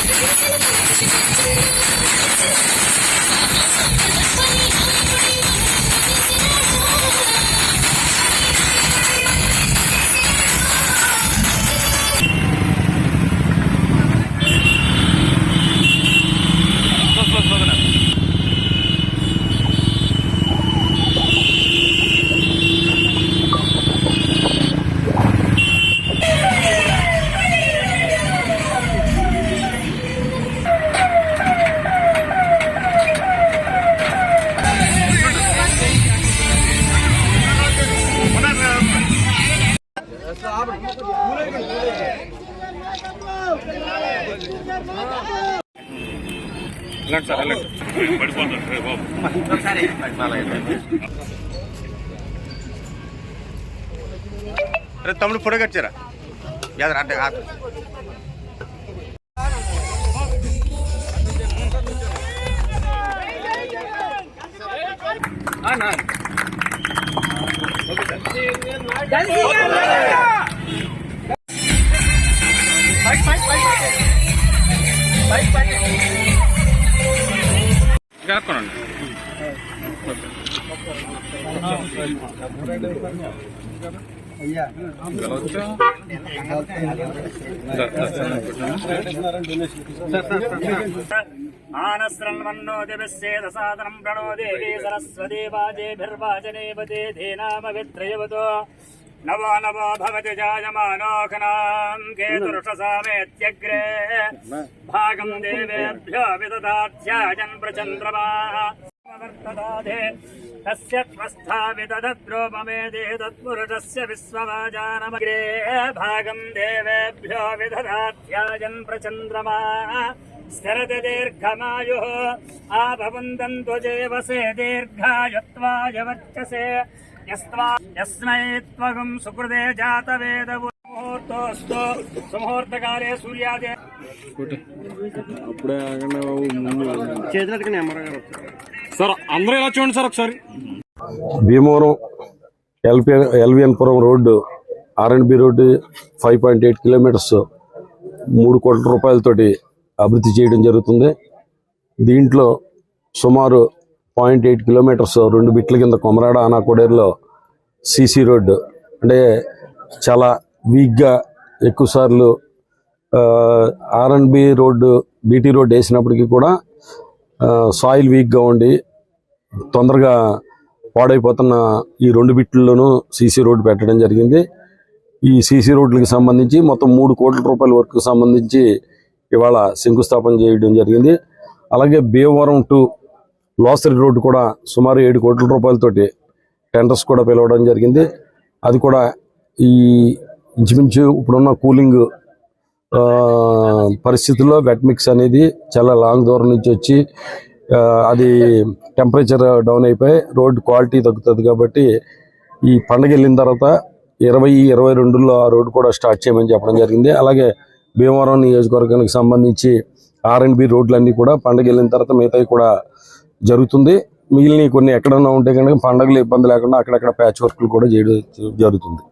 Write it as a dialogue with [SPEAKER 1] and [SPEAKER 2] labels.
[SPEAKER 1] Thank you. అరే తమ్ముడు photo కట్టారా యాదరా అంటే కాదు కనుక్కోనండి
[SPEAKER 2] ఆనస్రన్మన్నోదిభిస్సేదసాదనం ప్రణో దేవీ సరస్వती వాజేభిర్వాజనేపదే ధీనామవిత్రయవతో नवो नवो भवति जायमानोखनाम् केतुरुषसामेत्यग्रे। भागम् देवेभ्यो विददाध्यायन् प्रचन्द्रमाः। तस्य त्वस्था विदधद्रोपमेदे तत्पुरुषस्य विश्ववाजानमग्रे। भागम् देवेभ्यो विदधाध्यायन् प्रचन्द्रमा। स्थिरति दीर्घमायुः आभवन्दन्तु जेवसे दीर्घायुत्वाय वर्चसे। యస్మై సుకృదే జాత
[SPEAKER 1] సార్ చూడండి సార్ ఒకసారి.
[SPEAKER 3] Bhimavaram LPN ఎల్వియన్పురం road R and B road five point eight kilometres మూడు కోట్ల రూపాయలతోటి అభివృద్ధి చేయడం జరుగుతుంది. దీంట్లో సుమారు పాయింట్ ఎయిట్ కిలోమీటర్స్ రెండు బిట్ల కింద కొమరాడ ఆనాకోడేరులో సీసీ రోడ్డు. అంటే చాలా వీక్గా ఎక్కువసార్లు ఆర్ఎండ్బి రోడ్డు బీటీ రోడ్డు వేసినప్పటికీ కూడా సాయిల్ వీక్గా ఉండి తొందరగా పాడైపోతున్న ఈ రెండు బిట్లలోనూ సీసీ రోడ్డు పెట్టడం జరిగింది. ఈ సీసీ రోడ్లకి సంబంధించి మొత్తం మూడు కోట్ల రూపాయల వరకు సంబంధించి ఇవాళ శంకుస్థాపన చేయడం జరిగింది. అలాగే భీమవరం టు లోసరి రోడ్డు కూడా సుమారు ఏడు కోట్ల రూపాయలతోటి టెండర్స్ కూడా పిలవడం జరిగింది. అది కూడా ఈ ఇంచుమించు ఇప్పుడున్న కూలింగ్ ఆ, పరిస్థితుల్లో వెట్ మిక్స్ అనేది చాలా లాంగ్ దూరం నుంచి వచ్చి అది టెంపరేచర్ డౌన్ అయిపోయి రోడ్డు క్వాలిటీ తగ్గుతుంది కాబట్టి ఈ పండగ వెళ్ళిన తర్వాత ఇరవై ఇరవై రెండులో ఆ రోడ్డు కూడా స్టార్ట్ చేయమని చెప్పడం జరిగింది. అలాగే భీమవరం నియోజకవర్గానికి సంబంధించి ఆర్ అండ్ బి రోడ్లన్నీ కూడా పండగ వెళ్ళిన తర్వాత మిగతావి కూడా జరుగుతుంది. మిగిలిన కొన్ని ఎక్కడన్నా ఉంటే కనుక పండగలు ఇబ్బంది లేకుండా అక్కడక్కడ ప్యాచ్ వర్క్లు కూడా చేయడం జరుగుతుంది.